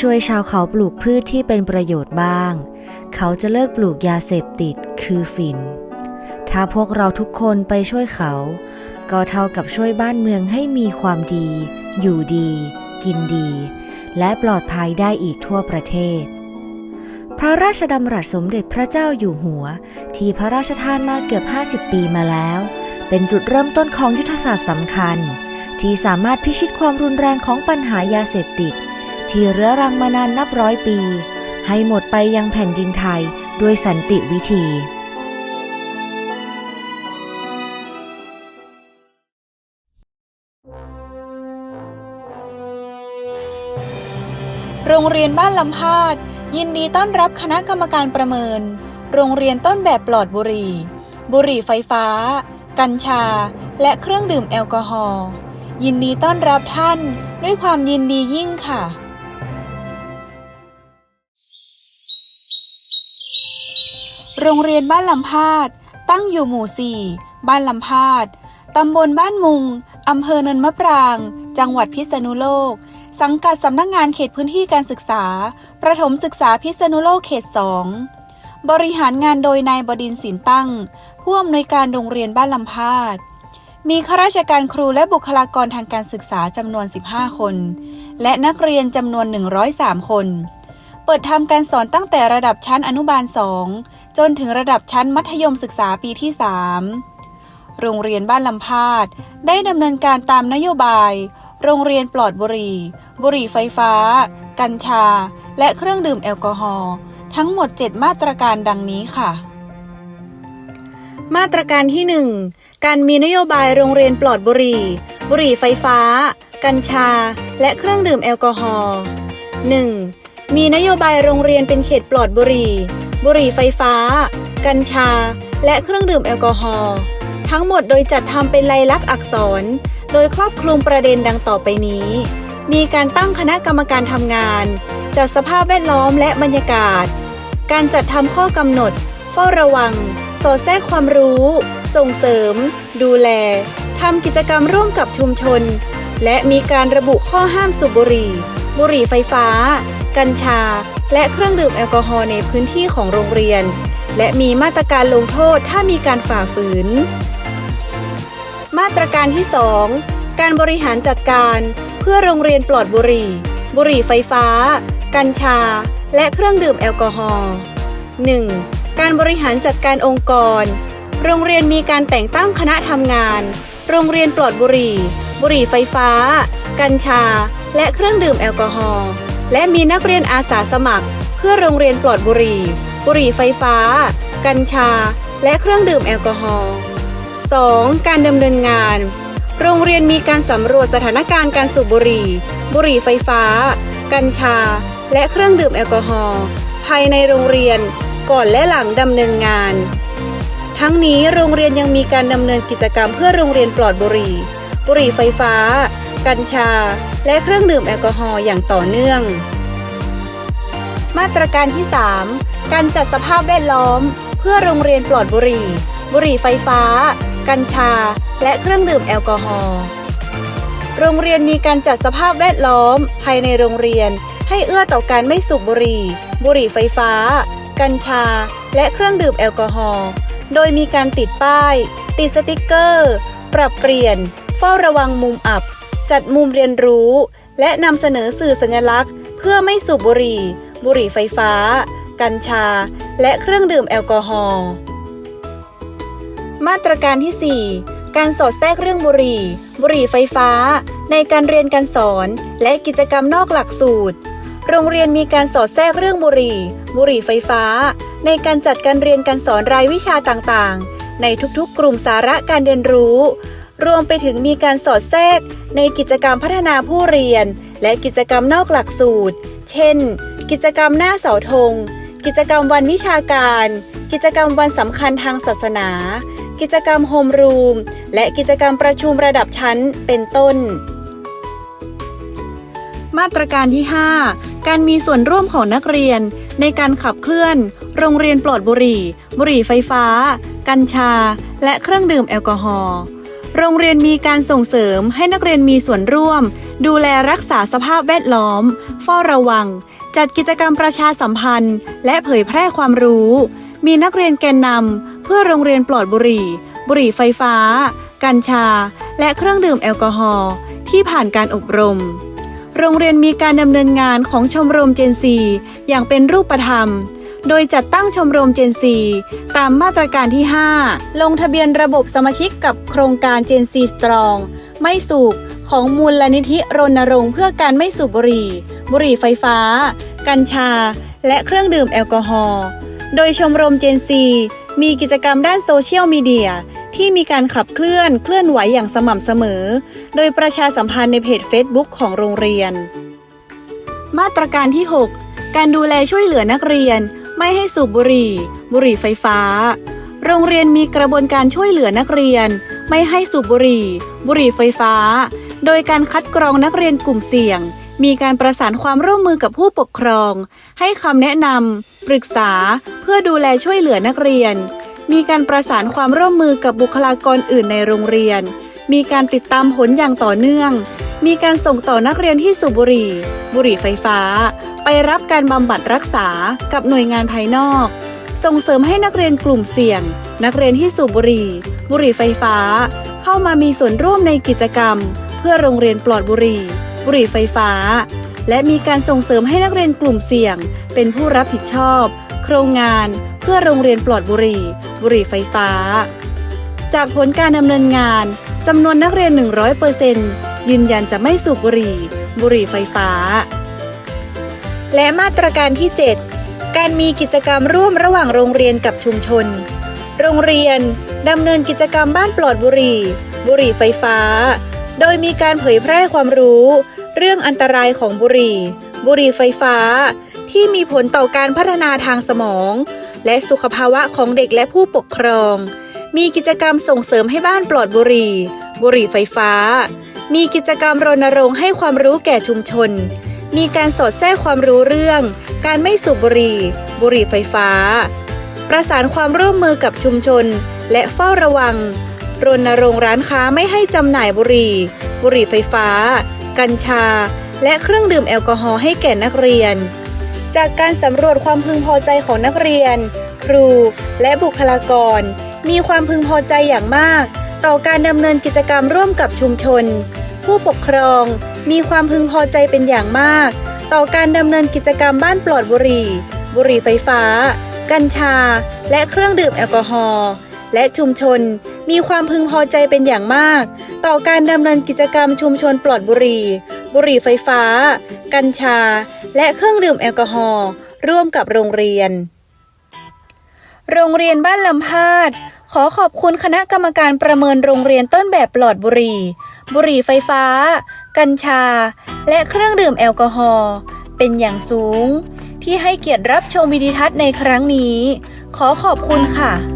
ช่วยชาวเขาปลูกพืชที่เป็นประโยชน์บ้าง เขาจะเลิกปลูกยาเสพติดคือฝิ่น ถ้าพวกเราทุกคนไปช่วยเขา ก็เท่ากับช่วยบ้านเมืองให้มีความดี อยู่ดี กินดี และปลอดภัยได้อีกทั่วประเทศ พระราชดำรัสสมเด็จพระเจ้าอยู่หัว ที่พระราชทานมาเกือบ 50 ปีมาแล้ว เป็นจุดเริ่มต้นของยุทธศาสตร์สำคัญ ที่สามารถพิชิตความรุนแรงของปัญหายาเสพติด ที่เรื้อรังมานานนับร้อยปี ให้หมดไปยังแผ่นดินไทยด้วยสันติวิธีโรงเรียนบ้านลำพาด ยินดีต้อนรับคณะกรรมการประเมิน โรงเรียนต้นแบบปลอดบุหรี่ บุหรี่ไฟฟ้า กัญชา และเครื่องดื่มแอลกอฮอล์ยินดีต้อนรับท่าน ด้วยความยินดียิ่งค่ะ โรงเรียนบ้านลำพาด ตั้งอยู่หมู่ 4 บ้านลำพาด ตำบลบ้านมุง อำเภอเนินมะปราง จังหวัดพิษณุโลก สังกัดสำนักงงานเขตพื้นที่การศึกษา ประถมศึกษาพิษณุโลกเขต 2 บริหารงานโดยนายบดินทร์สินตั้ง ผู้อำนวยการโรงเรียนบ้านลำพาด มีข้าราชการครูและบุคลากรทางการศึกษาจำนวน 15 คน และนักเรียนจำนวน 103 คน เปิดทำการสอนตั้งแต่ระดับชั้นอนุบาล 2 จนถึงระดับชั้นมัธยมศึกษาปีที่ 3 โรงเรียนบ้านลำพาดได้ดำเนินการตามนโยบาย โรงเรียนปลอดบุหรี่ บุหรี่ไฟฟ้า กัญชา และเครื่องดื่มแอลกอฮอล์ทั้งหมด 7 มาตรการดังนี้ค่ะ มาตรการที่ 1 การมีนโยบายโรงเรียนปลอดบุหรี่ บุหรี่ไฟฟ้า กัญชา และเครื่องดื่มแอลกอฮอล์ 1. มีนโยบายโรงเรียนเป็นเขตปลอดบุหรี่ บุหรี่ไฟฟ้า กัญชา และเครื่องดื่มแอลกอฮอล์ทั้งหมดโดยจัดทำเป็นลายลักษณ์อักษร โดยครอบคลุมประเด็นดังต่อไปนี้ มีการตั้งคณะกรรมการทำงาน จัดสภาพแวดล้อมและบรรยากาศ การจัดทำข้อกำหนด เฝ้าระวัง สอดแทรกความรู้ ส่งเสริม ดูแลทำกิจกรรมร่วมกับชุมชน และมีการระบุข้อห้ามสูบบุหรี่ บุหรี่ไฟฟ้า กัญชา และเครื่องดื่มแอลกอฮอล์ในพื้นที่ของโรงเรียน และมีมาตรการลงโทษถ้ามีการฝ่าฝืน มาตรการที่ 2 การบริหารจัดการ เพื่อโรงเรียนปลอดบุหรี่ บุหรี่ไฟฟ้า กัญชา และเครื่องดื่มแอลกอฮอล์ 1. การบริหารจัดการองค์กร โรงเรียนมีการแต่งตั้งคณะทำงาน โรงเรียนปลอดบุหรี่ บุหรี่ไฟฟ้า กัญชา และเครื่องดื่มแอลกอฮอล์ และมีนักเรียนอาสาสมัคร เพื่อโรงเรียนปลอดบุหรี่ บุหรี่ไฟฟ้า กัญชา และเครื่องดื่มแอลกอฮอล์ 2. การดำเนินงาน โรงเรียนมีการสำรวจสถานการณ์การสูบบุหรี่ บุหรี่ไฟฟ้า กัญชา และเครื่องดื่มแอลกอฮอล์ภายในโรงเรียนก่อนและหลังดำเนินงาน ทั้งนี้โรงเรียนยังมีการดำเนินกิจกรรมเพื่อโรงเรียนปลอดบุหรี่ บุหรี่ไฟฟ้า กัญชา และเครื่องดื่มแอลกอฮอล์อย่างต่อเนื่อง มาตรการที่ 3 การจัดสภาพแวดล้อม เพื่อโรงเรียนปลอดบุหรี่ บุหรี่ไฟฟ้า กัญชา และเครื่องดื่มแอลกอฮอล์โรงเรียนมีการจัดสภาพแวดล้อม ภายในโรงเรียน ให้เอื้อต่อการไม่สูบบุหรี่ บุหรี่ไฟฟ้า กัญชา และเครื่องดื่มแอลกอฮอล์ โดยมีการติดป้าย ติดสติกเกอร์ ปรับเปลี่ยน เฝ้าระวังมุมอับ จัดมุมเรียนรู้ และนำเสนอสื่อสัญลักษณ์ เพื่อไม่สูบบุหรี่ บุหรี่ไฟฟ้า กัญชา และเครื่องดื่มแอลกอฮอล์มาตรการที่ 4 การสอดแทรกเรื่องบุหรี่ บุหรี่ไฟฟ้า ในการเรียนการสอน และกิจกรรมนอกหลักสูตร โรงเรียนมีการสอดแทรกเรื่องบุหรี่ บุหรี่ไฟฟ้า ในการจัดการเรียนการสอนรายวิชาต่างๆ ในทุกๆ กลุ่มสาระการเรียนรู้ รวมไปถึงมีการสอดแทรก ในกิจกรรมพัฒนาผู้เรียน และกิจกรรมนอกหลักสูตร เช่น กิจกรรมหน้าเสาธง กิจกรรมวันวิชาการ กิจกรรมวันสำคัญทางศาสนา กิจกรรมโฮมรูม และกิจกรรมประชุมระดับชั้น เป็นต้น มาตรการที่ 5 การมีส่วนร่วมของนักเรียน ในการขับเคลื่อน โรงเรียนปลอดบุหรี่ บุหรี่ไฟฟ้า กัญชา และเครื่องดื่มแอลกอฮอล์ โรงเรียนมีการส่งเสริมให้นักเรียนมีส่วนร่วม ดูแลรักษาสภาพแวดล้อม เฝ้าระวัง จัดกิจกรรมประชาสัมพันธ์ และเผยแพร่ความรู้ มีนักเรียนแกนนำเพื่อโรงเรียนปลอดบุหรี่ บุหรี่ไฟฟ้า กัญชา และเครื่องดื่มแอลกอฮอล์ที่ผ่านการอบรม โรงเรียนมีการดำเนินงานของชมรมเจนซีอย่างเป็นรูปธรรม โดยจัดตั้งชมรมเจนซีตามมาตรการที่ 5 ลงทะเบียนระบบสมาชิกกับโครงการเจนซีสตรอง ไม่สูบของมูลนิธิรณรงค์เพื่อการไม่สูบบุหรี่ บุหรี่ไฟฟ้า กัญชา และเครื่องดื่มแอลกอฮอล์โดยชมรมเจนซีมีกิจกรรมด้านโซเชียลมีเดียที่มีการขับเคลื่อนเคลื่อนไหวอย่างสม่ำเสมอ โดยประชาสัมพันธ์ในเพจ Facebook ของโรงเรียน มาตรการที่ 6 การดูแลช่วยเหลือนักเรียน ไม่ให้สูบบุหรี่ บุหรี่ไฟฟ้า โรงเรียนมีกระบวนการช่วยเหลือนักเรียน ไม่ให้สูบบุหรี่ บุหรี่ไฟฟ้า โดยการคัดกรองนักเรียนกลุ่มเสี่ยง มีการประสานความร่วมมือกับผู้ปกครอง ให้คำแนะนำปรึกษา เพื่อดูแลช่วยเหลือนักเรียน มีการประสานความร่วมมือกับบุคลากรอื่นในโรงเรียน มีการติดตามผลอย่างต่อเนื่อง มีการส่งต่อนักเรียนที่สูบบุหรี่ บุหรี่ไฟฟ้า ไปรับการบำบัดรักษากับหน่วยงานภายนอก ส่งเสริมให้นักเรียนกลุ่มเสี่ยง นักเรียนที่สูบบุหรี่ บุหรี่ไฟฟ้า เข้ามามีส่วนร่วมในกิจกรรม เพื่อโรงเรียนปลอดบุหรี่ บุหรี่ไฟฟ้า และมีการส่งเสริมให้นักเรียนกลุ่มเสี่ยง เป็นผู้รับผิดชอบ โครงงาน เพื่อโรงเรียนปลอดบุหรี่ บุหรี่ไฟฟ้า จากผลการดำเนินงานจำนวนนักเรียน 100% ยืนยันจะไม่สูบบุหรี่ บุหรี่ไฟฟ้า และมาตรการที่ 7 การมีกิจกรรมร่วมระหว่างโรงเรียนกับชุมชน โรงเรียนดำเนินกิจกรรมบ้านปลอดบุหรี่ บุหรี่ไฟฟ้า โดยมีการเผยแพร่ความรู้ เรื่องอันตรายของบุหรี่ บุหรี่ไฟฟ้า ที่มีผลต่อการพัฒนาทางสมอง และสุขภาวะของเด็กและผู้ปกครองมีกิจกรรมส่งเสริมให้บ้านปลอดบุหรี่ บุหรี่ไฟฟ้า มีกิจกรรมรณรงค์ให้ความรู้แก่ชุมชน มีการสอดแทรกความรู้เรื่อง การไม่สูบบุหรี่ บุหรี่ไฟฟ้า ประสานความร่วมมือกับชุมชน และเฝ้าระวัง รณรงค์ร้านค้าไม่ให้จำหน่ายบุหรี่ บุหรี่ไฟฟ้า กัญชา และเครื่องดื่มแอลกอฮอล์ให้แก่นักเรียน จากการสำรวจความพึงพอใจของนักเรียน ครู และบุคลากร มีความพึงพอใจอย่างมาก ต่อการดำเนินกิจกรรมร่วมกับชุมชน ผู้ปกครองมีความพึงพอใจเป็นอย่างมาก ต่อการดำเนินกิจกรรมบ้านปลอดบุหรี่ บุหรี่ไฟฟ้า กัญชา และเครื่องดื่มแอลกอฮอล์และชุมชนมีความพึงพอใจเป็นอย่างมาก ต่อการดำเนินกิจกรรมชุมชนปลอดบุหรี่ บุหรี่ไฟฟ้า กัญชา และเครื่องดื่มแอลกอฮอล์ร่วมกับโรงเรียน โรงเรียนบ้านลำพาด อขอบคุณคณะกรรมการประเมินโรงเรียนต้นแบบปลอดบุหรี่ บุหรี่ไฟฟ้า กัญชา และเครื่องดื่มแอลกอฮอล์เป็นอย่างสูง ที่ให้เกียรติรับชมวิดีทัศน์ในครั้งนี้ ขอขอบคุณค่ะ